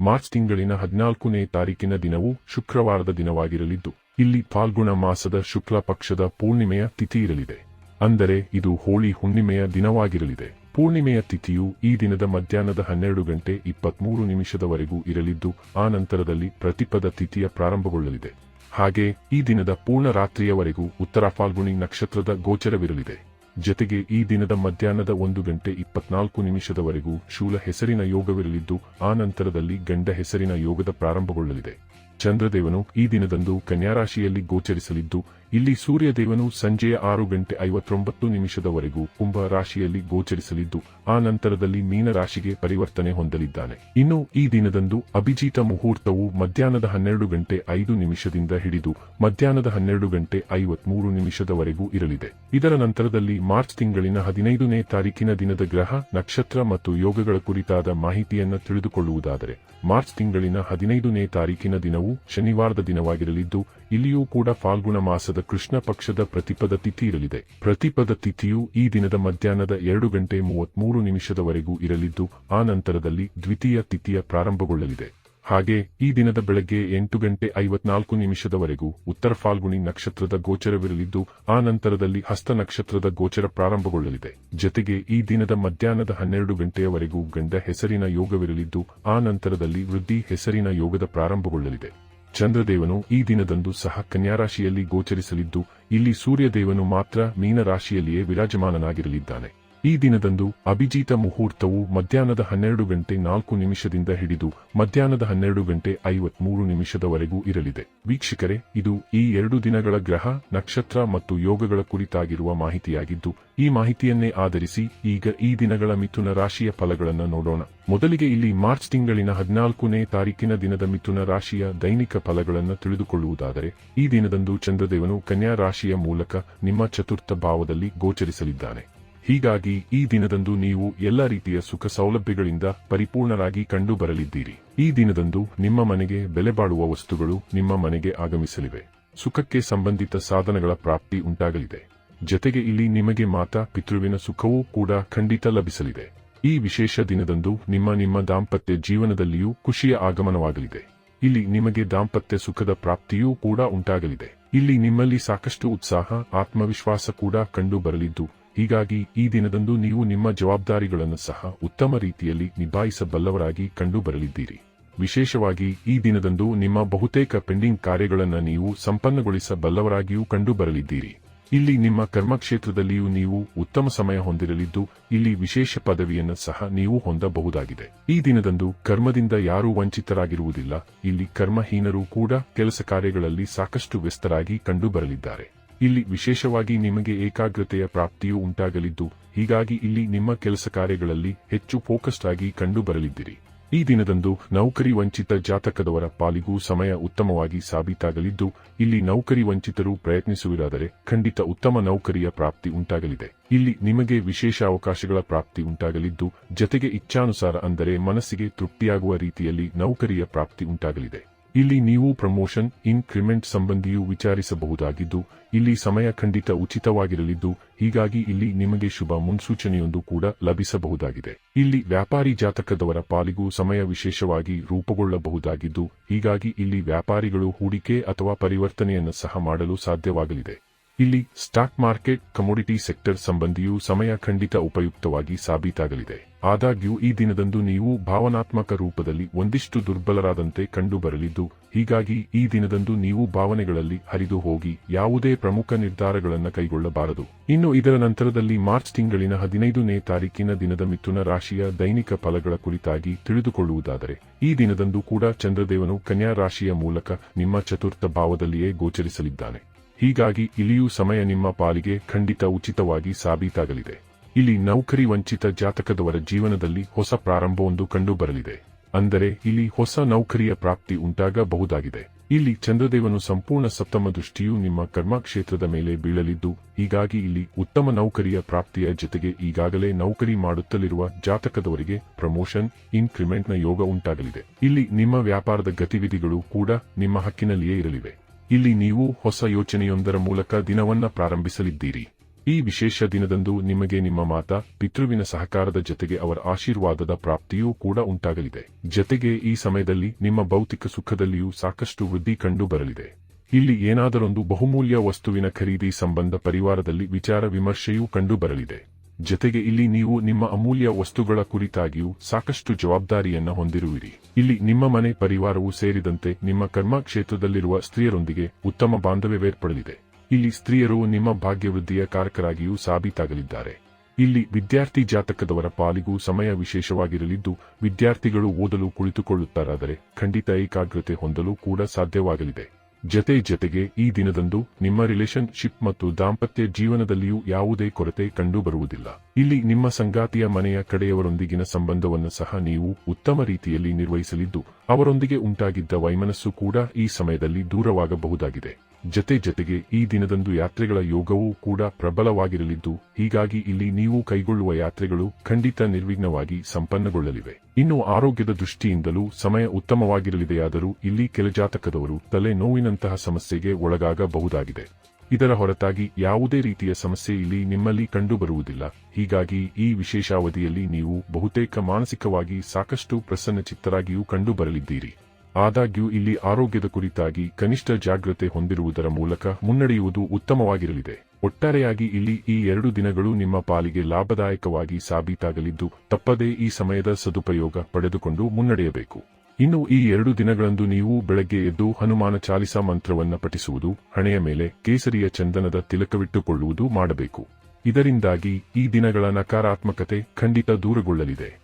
March ತಿಂಗಳಿನ ಹದಿನಾಲ್ಕನೇ ತಾರೀಕಿನ ದಿನವು ಶುಕ್ರವಾರದ ದಿನವಾಗಿರಲಿದ್ದು, ಇಲ್ಲಿ ಫಾಲ್ಗುಣ ಮಾಸದ ಶುಕ್ಲ ಪಕ್ಷದ ಪೂರ್ಣಿಮೆಯ ತಿಥಿ ಇರಲಿದೆ. ಅಂದರೆ, ಇದು ಹೋಳಿ ಹುಣ್ಣಿಮೆಯ ದಿನವಾಗಿರಲಿದೆ. ಪೂರ್ಣಿಮೆಯ ತಿಥಿಯು ಈ ದಿನದ ಮಧ್ಯಾಹ್ನದ ಹನ್ನೆರಡು ಗಂಟೆ ಇಪ್ಪತ್ಮೂರು ನಿಮಿಷದವರೆಗೂ ಇರಲಿದ್ದು, ಆ ನಂತರದಲ್ಲಿ ಪ್ರತಿಪದ ತಿಥಿಯ ಪ್ರಾರಂಭಗೊಳ್ಳಲಿದೆ. ಹಾಗೆ, ಈ ದಿನದ ಪೂರ್ಣ ರಾತ್ರಿಯವರೆಗೂ ಉತ್ತರ ಫಾಲ್ಗುಣಿ ನಕ್ಷತ್ರದ ಗೋಚರವಿರಲಿದೆ. ಜೊತೆಗೆ ಈ ದಿನದ ಮಧ್ಯಾಹ್ನದ ಒಂದು ಗಂಟೆ ಇಪ್ಪತ್ನಾಲ್ಕು ನಿಮಿಷದವರೆಗೂ ಶೂಲ ಹೆಸರಿನ ಯೋಗವಿರಲಿದ್ದು, ಆ ನಂತರದಲ್ಲಿ ಗಂಡ ಹೆಸರಿನ ಯೋಗದ ಪ್ರಾರಂಭಗೊಳ್ಳಲಿದೆ. ಚಂದ್ರದೇವನು ಈ ದಿನದಂದು ಕನ್ಯಾರಾಶಿಯಲ್ಲಿ ಗೋಚರಿಸಲಿದ್ದು ಇಲ್ಲಿ ಸೂರ್ಯದೇವನು ಸಂಜೆಯ ಆರು ಗಂಟೆ ಐವತ್ತೊಂಬತ್ತು ನಿಮಿಷದವರೆಗೂ ಕುಂಭ ರಾಶಿಯಲ್ಲಿ ಗೋಚರಿಸಲಿದ್ದು, ಆ ನಂತರದಲ್ಲಿ ಮೀನರಾಶಿಗೆ ಪರಿವರ್ತನೆ ಹೊಂದಲಿದ್ದಾನೆ. ಇನ್ನು ಈ ದಿನದಂದು ಅಭಿಜಿತ ಮುಹೂರ್ತವು ಮಧ್ಯಾಹ್ನದ ಹನ್ನೆರಡು ಗಂಟೆ ಐದು ನಿಮಿಷದಿಂದ ಹಿಡಿದು ಮಧ್ಯಾಹ್ನದ ಹನ್ನೆರಡು ಗಂಟೆ ಐವತ್ಮೂರು ನಿಮಿಷದವರೆಗೂ ಇರಲಿದೆ. ಇದರ ನಂತರದಲ್ಲಿ ಮಾರ್ಚ್ ತಿಂಗಳಿನ ಹದಿನೈದನೇ ತಾರೀಕಿನ ದಿನದ ಗ್ರಹ, ನಕ್ಷತ್ರ ಮತ್ತು ಯೋಗಗಳ ಕುರಿತಾದ ಮಾಹಿತಿಯನ್ನು ತಿಳಿದುಕೊಳ್ಳುವುದಾದರೆ, ಮಾರ್ಚ್ ತಿಂಗಳಿನ ಹದಿನೈದನೇ ತಾರೀಕಿನ ದಿನವು ಶನಿವಾರದ ದಿನವಾಗಿರಲಿದ್ದು, ಇಲ್ಲಿಯೂ ಕೂಡ ಫಾಲ್ಗುಣ ಮಾಸದ ಕೃಷ್ಣ ಪಕ್ಷದ ಪ್ರತಿಪದ ತಿಥಿ ಇರಲಿದೆ. ಪ್ರತಿಪದ ತಿಥಿಯು ಈ ದಿನದ ಮಧ್ಯಾಹ್ನದ ಎರಡು ಗಂಟೆ ಮೂವತ್ಮೂರು ನಿಮಿಷದವರೆಗೂ ಇರಲಿದ್ದು, ಆ ನಂತರದಲ್ಲಿ ದ್ವಿತೀಯ ತಿಥಿಯ ಪ್ರಾರಂಭಗೊಳ್ಳಲಿದೆ. ಹಾಗೆ, ಈ ದಿನದ ಬೆಳಗ್ಗೆ ಎಂಟು ಗಂಟೆ ಐವತ್ನಾಲ್ಕು ನಿಮಿಷದವರೆಗೂ ಉತ್ತರ ಫಾಲ್ಗುಣಿ ನಕ್ಷತ್ರದ ಗೋಚರವಿರಲಿದ್ದು, ಆ ನಂತರದಲ್ಲಿ ಹಸ್ತ ನಕ್ಷತ್ರದ ಗೋಚರ ಪ್ರಾರಂಭಗೊಳ್ಳಲಿದೆ. ಜತೆಗೆ, ಈ ದಿನದ ಮಧ್ಯಾಹ್ನದ ಹನ್ನೆರಡು ಗಂಟೆಯವರೆಗೂ ಗಂಡ ಹೆಸರಿನ ಯೋಗವಿರಲಿದ್ದು, ಆ ನಂತರದಲ್ಲಿ ವೃದ್ಧಿ ಹೆಸರಿನ ಯೋಗದ ಪ್ರಾರಂಭಗೊಳ್ಳಲಿದೆ. ಚಂದ್ರದೇವನು ಈ ದಿನದಂದು ಸಹ ಕನ್ಯಾರಾಶಿಯಲ್ಲಿ ಗೋಚರಿಸಲಿದ್ದು ಇಲ್ಲಿ ಸೂರ್ಯದೇವನು ಮಾತ್ರ ಮೀನರಾಶಿಯಲ್ಲಿಯೇ ವಿರಾಜಮಾನನಾಗಿರಲಿದ್ದಾನೆ. ಈ ದಿನದಂದು ಅಭಿಜಿತ ಮುಹೂರ್ತವು ಮಧ್ಯಾಹ್ನದ ಹನ್ನೆರಡು ಗಂಟೆ ನಾಲ್ಕು ನಿಮಿಷದಿಂದ ಹಿಡಿದು ಮಧ್ಯಾಹ್ನದ ಹನ್ನೆರಡು ಗಂಟೆ ಐವತ್ಮೂರು ನಿಮಿಷದವರೆಗೂ ಇರಲಿದೆ. ವೀಕ್ಷಕರೇ, ಇದು ಈ ಎರಡು ದಿನಗಳ ಗ್ರಹ, ನಕ್ಷತ್ರ ಮತ್ತು ಯೋಗಗಳ ಕುರಿತಾಗಿರುವ ಮಾಹಿತಿಯಾಗಿದ್ದು, ಈ ಮಾಹಿತಿಯನ್ನೇ ಆಧರಿಸಿ ಈಗ ಈ ದಿನಗಳ ಮಿಥುನ ರಾಶಿಯ ಫಲಗಳನ್ನು ನೋಡೋಣ. ಮೊದಲಿಗೆ ಇಲ್ಲಿ ಮಾರ್ಚ್ ತಿಂಗಳಿನ ಹದಿನಾಲ್ಕನೇ ತಾರೀಕಿನ ದಿನದ ಮಿಥುನ ರಾಶಿಯ ದೈನಿಕ ಫಲಗಳನ್ನು ತಿಳಿದುಕೊಳ್ಳುವುದಾದರೆ, ಈ ದಿನದಂದು ಚಂದ್ರದೇವನು ಕನ್ಯಾ ರಾಶಿಯ ಮೂಲಕ ನಿಮ್ಮ ಚತುರ್ಥ ಭಾವದಲ್ಲಿ ಗೋಚರಿಸಲಿದ್ದಾನೆ. ಹೀಗಾಗಿ ಈ ದಿನದಂದು ನೀವು ಎಲ್ಲ ರೀತಿಯ ಸುಖ ಸೌಲಭ್ಯಗಳಿಂದ ಪರಿಪೂರ್ಣರಾಗಿ ಕಂಡು ಬರಲಿದ್ದೀರಿ ಈ ದಿನದಂದು ನಿಮ್ಮ ಮನೆಗೆ ಬೆಲೆ ಬಾಳುವ ವಸ್ತುಗಳು ನಿಮ್ಮ ಮನೆಗೆ ಆಗಮಿಸಲಿವೆ. ಸುಖಕ್ಕೆ ಸಂಬಂಧಿತ ಸಾಧನಗಳ ಪ್ರಾಪ್ತಿ ಉಂಟಾಗಲಿದೆ. ಜತೆಗೆ ಇಲ್ಲಿ ನಿಮಗೆ ಮಾತಾ ಪಿತೃವಿನ ಸುಖವೂ ಕೂಡ ಖಂಡಿತ ಲಭಿಸಲಿದೆ. ಈ ವಿಶೇಷ ದಿನದಂದು ನಿಮ್ಮ ನಿಮ್ಮ ದಾಂಪತ್ಯ ಜೀವನದಲ್ಲಿಯೂ ಖುಷಿಯ ಆಗಮನವಾಗಲಿದೆ. ಇಲ್ಲಿ ನಿಮಗೆ ದಾಂಪತ್ಯ ಸುಖದ ಪ್ರಾಪ್ತಿಯೂ ಕೂಡ ಉಂಟಾಗಲಿದೆ. ಇಲ್ಲಿ ನಿಮ್ಮಲ್ಲಿ ಸಾಕಷ್ಟು ಉತ್ಸಾಹ, ಆತ್ಮವಿಶ್ವಾಸ ಕೂಡ ಕಂಡು ಬರಲಿದ್ದು ಹೀಗಾಗಿ ಈ ದಿನದಂದು ನೀವು ನಿಮ್ಮ ಜವಾಬ್ದಾರಿಗಳನ್ನು ಸಹ ಉತ್ತಮ ರೀತಿಯಲ್ಲಿ ನಿಭಾಯಿಸಬಲ್ಲವರಾಗಿ ಕಂಡು ಬರಲಿದ್ದೀರಿ ವಿಶೇಷವಾಗಿ ಈ ದಿನದಂದು ನಿಮ್ಮ ಬಹುತೇಕ ಪೆಂಡಿಂಗ್ ಕಾರ್ಯಗಳನ್ನು ನೀವು ಸಂಪನ್ನಗೊಳಿಸಬಲ್ಲವರಾಗಿಯೂ ಕಂಡು ಬರಲಿದ್ದೀರಿ ಇಲ್ಲಿ ನಿಮ್ಮ ಕರ್ಮಕ್ಷೇತ್ರದಲ್ಲಿಯೂ ನೀವು ಉತ್ತಮ ಸಮಯ ಹೊಂದಿರಲಿದ್ದು, ಇಲ್ಲಿ ವಿಶೇಷ ಪದವಿಯನ್ನು ಸಹ ನೀವು ಹೊಂದಬಹುದಾಗಿದೆ. ಈ ದಿನದಂದು ಕರ್ಮದಿಂದ ಯಾರೂ ವಂಚಿತರಾಗಿರುವುದಿಲ್ಲ. ಇಲ್ಲಿ ಕರ್ಮಹೀನರೂ ಕೂಡ ಕೆಲಸ ಕಾರ್ಯಗಳಲ್ಲಿ ಸಾಕಷ್ಟು ವ್ಯಸ್ತರಾಗಿ ಕಂಡು ಬರಲಿದ್ದಾರೆ ಇಲ್ಲಿ ವಿಶೇಷವಾಗಿ ನಿಮಗೆ ಏಕಾಗ್ರತೆಯ ಪ್ರಾಪ್ತಿಯೂ ಉಂಟಾಗಲಿದ್ದು, ಹೀಗಾಗಿ ಇಲ್ಲಿ ನಿಮ್ಮ ಕೆಲಸ ಕಾರ್ಯಗಳಲ್ಲಿ ಹೆಚ್ಚು ಫೋಕಸ್ಡ್ ಆಗಿ ಕಂಡುಬರಲಿದ್ದೀರಿ. ಈ ದಿನದಂದು ನೌಕರಿ ವಂಚಿತ ಜಾತಕದವರ ಪಾಲಿಗೂ ಸಮಯ ಉತ್ತಮವಾಗಿ ಸಾಬೀತಾಗಲಿದ್ದು, ಇಲ್ಲಿ ನೌಕರಿ ವಂಚಿತರು ಪ್ರಯತ್ನಿಸುವಿರಾದರೆ ಖಂಡಿತ ಉತ್ತಮ ನೌಕರಿಯ ಪ್ರಾಪ್ತಿ ಉಂಟಾಗಲಿದೆ. ಇಲ್ಲಿ ನಿಮಗೆ ವಿಶೇಷ ಅವಕಾಶಗಳ ಪ್ರಾಪ್ತಿ ಉಂಟಾಗಲಿದ್ದು, ಜತೆಗೆ ಇಚ್ಛಾನುಸಾರ ಅಂದರೆ ಮನಸ್ಸಿಗೆ ತೃಪ್ತಿಯಾಗುವ ರೀತಿಯಲ್ಲಿ ನೌಕರಿಯ ಪ್ರಾಪ್ತಿ ಉಂಟಾಗಲಿದೆ. ಇಲ್ಲಿ ನೀವು ಪ್ರಮೋಷನ್, ಇನ್ಕ್ರಿಮೆಂಟ್ ಸಂಬಂಧಿಯೂ ವಿಚಾರಿಸಬಹುದಾಗಿದ್ದು, ಇಲ್ಲಿ ಸಮಯ ಖಂಡಿತ ಉಚಿತವಾಗಿರಲಿದ್ದು, ಹೀಗಾಗಿ ಇಲ್ಲಿ ನಿಮಗೆ ಶುಭ ಮುನ್ಸೂಚನೆಯೊಂದು ಕೂಡ ಲಭಿಸಬಹುದಾಗಿದೆ. ಇಲ್ಲಿ ವ್ಯಾಪಾರಿ ಜಾತಕದವರ ಪಾಲಿಗೂ ಸಮಯ ವಿಶೇಷವಾಗಿ ರೂಪುಗೊಳ್ಳಬಹುದಾಗಿದ್ದು, ಹೀಗಾಗಿ ಇಲ್ಲಿ ವ್ಯಾಪಾರಿಗಳು ಹೂಡಿಕೆ ಅಥವಾ ಪರಿವರ್ತನೆಯನ್ನು ಸಹ ಮಾಡಲು ಸಾಧ್ಯವಾಗಲಿದೆ. ಇಲ್ಲಿ ಸ್ಟಾಕ್ ಮಾರ್ಕೆಟ್, ಕಮೋಡಿಟಿ ಸೆಕ್ಟರ್ ಸಂಬಂಧಿಯೂ ಸಮಯ ಖಂಡಿತ ಉಪಯುಕ್ತವಾಗಿ ಸಾಬೀತಾಗಲಿದೆ. ಆದಾಗ್ಯೂ, ಈ ದಿನದಂದು ನೀವು ಭಾವನಾತ್ಮಕ ರೂಪದಲ್ಲಿ ಒಂದಿಷ್ಟು ದುರ್ಬಲರಾದಂತೆ ಕಂಡುಬರಲಿದ್ದು, ಹೀಗಾಗಿ ಈ ದಿನದಂದು ನೀವು ಭಾವನೆಗಳಲ್ಲಿ ಹರಿದು ಹೋಗಿ ಯಾವುದೇ ಪ್ರಮುಖ ನಿರ್ಧಾರಗಳನ್ನು ಕೈಗೊಳ್ಳಬಾರದು. ಇನ್ನು ಇದರ ನಂತರದಲ್ಲಿ ಮಾರ್ಚ್ ತಿಂಗಳಿನ ಹದಿನೈದನೇ ತಾರೀಕಿನ ದಿನದ ಮಿಥುನ ರಾಶಿಯ ದೈನಿಕ ಫಲಗಳ ಕುರಿತಾಗಿ ತಿಳಿದುಕೊಳ್ಳುವುದಾದರೆ, ಈ ದಿನದಂದು ಕೂಡ ಚಂದ್ರದೇವನು ಕನ್ಯಾ ರಾಶಿಯ ಮೂಲಕ ನಿಮ್ಮ ಚತುರ್ಥ ಭಾವದಲ್ಲಿಯೇ ಗೋಚರಿಸಲಿದ್ದಾನೆ. ಹೀಗಾಗಿ ಇಲ್ಲಿಯೂ ಸಮಯ ನಿಮ್ಮ ಪಾಲಿಗೆ ಖಂಡಿತ ಉಚಿತವಾಗಿ ಸಾಬೀತಾಗಲಿದೆ. ಇಲ್ಲಿ ನೌಕರಿ ವಂಚಿತ ಜಾತಕದವರ ಜೀವನದಲ್ಲಿ ಹೊಸ ಪ್ರಾರಂಭವೊಂದು ಕಂಡುಬರಲಿದೆ. ಅಂದರೆ ಇಲ್ಲಿ ಹೊಸ ನೌಕರಿಯ ಪ್ರಾಪ್ತಿ ಉಂಟಾಗಬಹುದಾಗಿದೆ. ಇಲ್ಲಿ ಚಂದ್ರದೇವನು ಸಂಪೂರ್ಣ ಸಪ್ತಮ ದೃಷ್ಟಿಯು ನಿಮ್ಮ ಕರ್ಮಕ್ಷೇತ್ರದ ಮೇಲೆ ಬೀಳಲಿದ್ದು, ಹೀಗಾಗಿ ಇಲ್ಲಿ ಉತ್ತಮ ನೌಕರಿಯ ಪ್ರಾಪ್ತಿಯ ಜೊತೆಗೆ ಈಗಾಗಲೇ ನೌಕರಿ ಮಾಡುತ್ತಲಿರುವ ಜಾತಕದವರಿಗೆ ಪ್ರಮೋಷನ್, ಇನ್ಕ್ರಿಮೆಂಟ್ನ ಯೋಗ ಉಂಟಾಗಲಿದೆ. ಇಲ್ಲಿ ನಿಮ್ಮ ವ್ಯಾಪಾರದ ಗತಿವಿಧಿಗಳು ಕೂಡ ನಿಮ್ಮ ಹಕ್ಕಿನಲ್ಲಿಯೇ ಇರಲಿವೆ. ಇಲ್ಲಿ ನೀವು ಹೊಸ ಯೋಚನೆಯೊಂದರ ಮೂಲಕ ದಿನವನ್ನ ಪ್ರಾರಂಭಿಸಲಿದ್ದೀರಿ. ಈ ವಿಶೇಷ ದಿನದಂದು ನಿಮಗೆ ನಿಮ್ಮ ಮಾತಾ, ಪಿತೃವಿನ ಸಹಕಾರದ ಜೊತೆಗೆ ಅವರ ಆಶೀರ್ವಾದದ ಪ್ರಾಪ್ತಿಯೂ ಕೂಡ ಉಂಟಾಗಲಿದೆ. ಜತೆಗೆ ಈ ಸಮಯದಲ್ಲಿ ನಿಮ್ಮ ಭೌತಿಕ ಸುಖದಲ್ಲಿಯೂ ಸಾಕಷ್ಟು ವೃದ್ಧಿ ಕಂಡು ಬರಲಿದೆ. ಇಲ್ಲಿ ಏನಾದರೊಂದು ಬಹುಮೂಲ್ಯ ವಸ್ತುವಿನ ಖರೀದಿ ಸಂಬಂಧ ಪರಿವಾರದಲ್ಲಿ ವಿಚಾರ ವಿಮರ್ಶೆಯೂ ಕಂಡು ಬರಲಿದೆ. ಜೊತೆಗೆ ಇಲ್ಲಿ ನೀವು ನಿಮ್ಮ ಅಮೂಲ್ಯ ವಸ್ತುಗಳ ಕುರಿತಾಗಿಯೂ ಸಾಕಷ್ಟು ಜವಾಬ್ದಾರಿಯನ್ನ ಹೊಂದಿರುವಿರಿ. ಇಲ್ಲಿ ನಿಮ್ಮ ಮನೆ ಪರಿವಾರವೂ ಸೇರಿದಂತೆ ನಿಮ್ಮ ಕರ್ಮ ಕ್ಷೇತ್ರದಲ್ಲಿರುವ ಸ್ತ್ರೀಯರೊಂದಿಗೆ ಉತ್ತಮ ಬಾಂಧವ್ಯವೇರ್ಪಡಲಿದೆ. ಇಲ್ಲಿ ಸ್ತ್ರೀಯರು ನಿಮ್ಮ ಭಾಗ್ಯವೃದ್ಧಿಯ ಕಾರಕರಾಗಿಯೂ ಸಾಬೀತಾಗಲಿದ್ದಾರೆ. ಇಲ್ಲಿ ವಿದ್ಯಾರ್ಥಿ ಜಾತಕದವರ ಪಾಲಿಗೂ ಸಮಯ ವಿಶೇಷವಾಗಿರಲಿದ್ದು, ವಿದ್ಯಾರ್ಥಿಗಳು ಓದಲು ಕುಳಿತುಕೊಳ್ಳುತ್ತಾರಾದರೆ ಖಂಡಿತ ಏಕಾಗ್ರತೆ ಹೊಂದಲು ಕೂಡ ಸಾಧ್ಯವಾಗಲಿದೆ. ಜತೆ ಜತೆಗೆ ಈ ದಿನದಂದು ನಿಮ್ಮ ರಿಲೇಶನ್ಶಿಪ್ ಮತ್ತು ದಾಂಪತ್ಯ ಜೀವನದಲ್ಲಿಯೂ ಯಾವುದೇ ಕೊರತೆ ಕಂಡುಬರುವುದಿಲ್ಲ. ಇಲ್ಲಿ ನಿಮ್ಮ ಸಂಗಾತಿಯ ಮನೆಯ ಕಡೆಯವರೊಂದಿಗಿನ ಸಂಬಂಧವನ್ನು ಸಹ ನೀವು ಉತ್ತಮ ರೀತಿಯಲ್ಲಿ ನಿರ್ವಹಿಸಲಿದ್ದು, ಅವರೊಂದಿಗೆ ಉಂಟಾಗಿದ್ದ ವೈಮನಸ್ಸು ಕೂಡ ಈ ಸಮಯದಲ್ಲಿ ದೂರವಾಗಬಹುದಾಗಿದೆ. ಜತೆ ಜತೆಗೆ ಈ ದಿನದಂದು ಯಾತ್ರೆಗಳ ಯೋಗವೂ ಕೂಡ ಪ್ರಬಲವಾಗಿರಲಿದ್ದು, ಹೀಗಾಗಿ ಇಲ್ಲಿ ನೀವು ಕೈಗೊಳ್ಳುವ ಯಾತ್ರೆಗಳು ಖಂಡಿತ ನಿರ್ವಿಘ್ನವಾಗಿ ಸಂಪನ್ನಗೊಳ್ಳಲಿವೆ. ಇನ್ನು ಆರೋಗ್ಯದ ದೃಷ್ಟಿಯಿಂದಲೂ ಸಮಯ ಉತ್ತಮವಾಗಿರಲಿದೆಯಾದರೂ ಇಲ್ಲಿ ಕೆಲಜಾತಕದವರು ತಲೆ ನೋವಿನಂತಹ ಸಮಸ್ಯೆಗೆ ಒಳಗಾಗಬಹುದಾಗಿದೆ. ಇದರ ಹೊರತಾಗಿ ಯಾವುದೇ ರೀತಿಯ ಸಮಸ್ಯೆ ಇಲ್ಲಿ ನಿಮ್ಮಲ್ಲಿ ಕಂಡುಬರುವುದಿಲ್ಲ. ಹೀಗಾಗಿ ಈ ವಿಶೇಷಾವಧಿಯಲ್ಲಿ ನೀವು ಬಹುತೇಕ ಮಾನಸಿಕವಾಗಿ ಸಾಕಷ್ಟು ಪ್ರಸನ್ನಚಿತ್ತರಾಗಿಯೂ ಕಂಡುಬರಲಿದ್ದೀರಿ. ಆದಾಗ್ಯೂ ಇಲ್ಲಿ ಆರೋಗ್ಯದ ಕುರಿತಾಗಿ ಕನಿಷ್ಠ ಜಾಗ್ರತೆ ಹೊಂದಿರುವುದರ ಮೂಲಕ ಮುನ್ನಡೆಯುವುದು ಉತ್ತಮವಾಗಿರಲಿದೆ. ಒಟ್ಟಾರೆಯಾಗಿ ಇಲ್ಲಿ ಈ ಎರಡು ದಿನಗಳು ನಿಮ್ಮ ಪಾಲಿಗೆ ಲಾಭದಾಯಕವಾಗಿ ಸಾಬೀತಾಗಲಿದ್ದು, ತಪ್ಪದೇ ಈ ಸಮಯದ ಸದುಪಯೋಗ ಪಡೆದುಕೊಂಡು ಮುನ್ನಡೆಯಬೇಕು. ಇನ್ನು ಈ ಎರಡು ದಿನಗಳಂದು ನೀವು ಬೆಳಗ್ಗೆ ಎದ್ದು ಹನುಮಾನ ಚಾಲಿಸಾ ಮಂತ್ರವನ್ನು ಪಠಿಸುವುದು, ಹಣೆಯ ಮೇಲೆ ಕೇಸರಿಯ ಚಂದನದ ತಿಲಕವಿಟ್ಟುಕೊಳ್ಳುವುದು ಮಾಡಬೇಕು. ಇದರಿಂದಾಗಿ ಈ ದಿನಗಳ ನಕಾರಾತ್ಮಕತೆ ಖಂಡಿತ ದೂರಗೊಳ್ಳಲಿದೆ.